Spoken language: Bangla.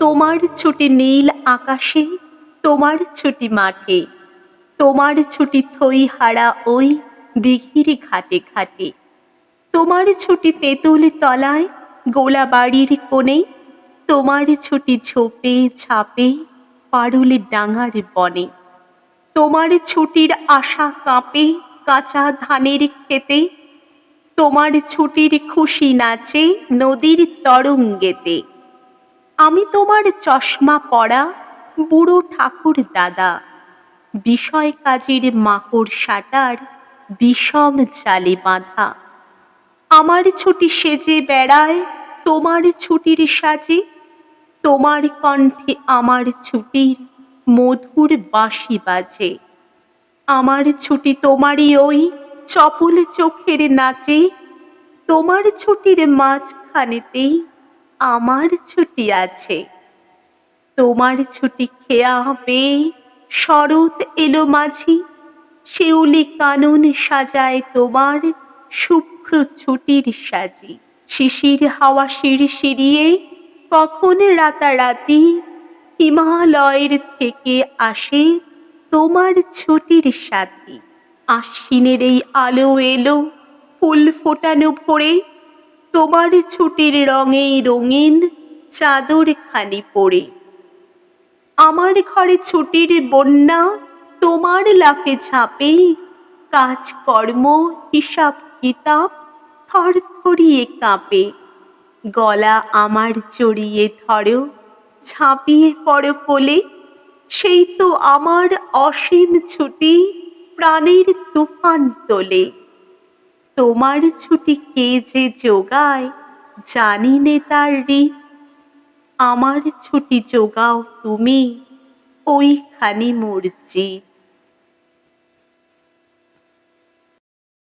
তোমার ছুটি নীল আকাশে, তোমার ছুটি মাঠে। তোমার ছুটি থই হারা ওই দিঘির ঘাটে ঘাটে। তোমার ছুটি তেঁতুল তলায়, গোলা বাড়ির কোণে। তোমার ছুটি ঝোপে ঝাপে, পারুল ডাঙার বনে। তোমার ছুটির আশা কাঁপে কাঁচা ধানের খেতে তোমার ছুটির খুশি নাচে নদীর তরঙ্গেতে। আমি তোমার চশমা পরা বুড়ো ঠাকুর দাদা। বিষয় কাজের মাকড় সাটার বিষম জালে বাঁধা। আমার ছুটি সেজে বেড়ায়, তোমার ছুটির সাজে। তোমার কণ্ঠে আমার ছুটির মধুর বাঁশি বাজে। আমার ছুটি তোমারই ওই চপল চোখের নাচে। তোমার ছুটির মাঝখানেতেই আমার ছুটি আছে। তোমার ছুটি খেয়া পেয়ে শরৎ এলো মাঝি। শিউলি কানন সাজায় তোমার শুভ্র ছুটির সাজি। শিশির হাওয়া শিরশিরিয়ে কখন রাতারাতি হিমালয়ের থেকে আসে তোমার ছুটির সাথী। আশ্বিনের এই আলো এলো, ফুল ফোটানো ভরে তোমার ছুটির রঙেই রঙিন চাদর খানি পরে আমার ঘরে ছুটির বন্যা তোমার লাফে ঝাঁপে, কাজকর্ম, হিসাব, কিতাব থর থরিয়ে কাঁপে। গলা আমার জড়িয়ে ধরো, ঝাঁপিয়ে পড়ো কোলে, সেই তো আমার অসীম ছুটি প্রাণের তুফান তোলে। তোমার ছুটি কে যে যোগায়, জানি নে তার রি আমার ছুটি যোগাও তুমি, ওইখানি মসজিদ